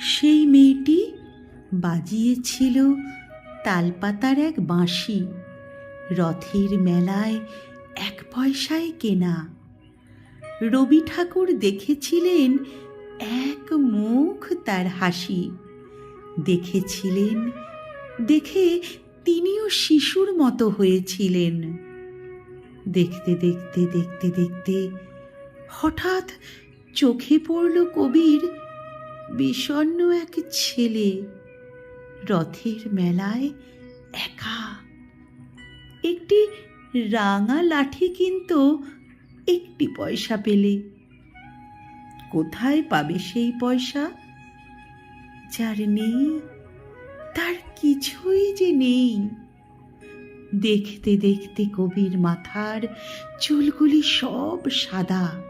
সেই মেয়েটি বাজিয়েছিল তালপাতার এক বাঁশি। রথের মেলায় এক পয়সায় কেনা। রবি ঠাকুর দেখেছিলেন এক মুখ তার হাসি। দেখেছিলেন, দেখে তিনিও শিশুর মতো হয়েছিলেন। দেখতে দেখতে দেখতে দেখতে হঠাৎ চোখে পড়ল কবির বিষণ্ণ এক ছেলে রথের মেলায় একা। একটি রাঙা লাঠি কিন্তু একটি পয়সা পেলে। কোথায় পাবে সেই পয়সা? যার নেই, তার কিছুই যে নেই। দেখতে দেখতে কবির মাথার চুলগুলি সব সাদা।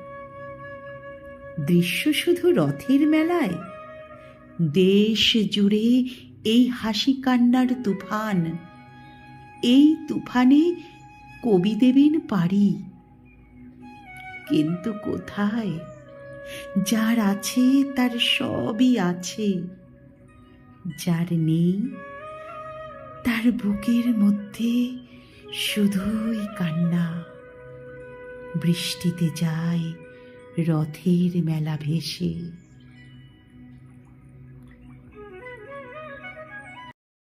দৃশ্য শুধু রথের মেলায়? দেশ জুড়ে এই হাসি কান্নার তুফান। এই তুফানে কবি দেবেন পারি কিন্তু কোথায়? যার আছে, তার সবই আছে। যার নেই, তার বুকের মধ্যে শুধুই কান্না। বৃষ্টিতে যায় রথের মেলা ভেসে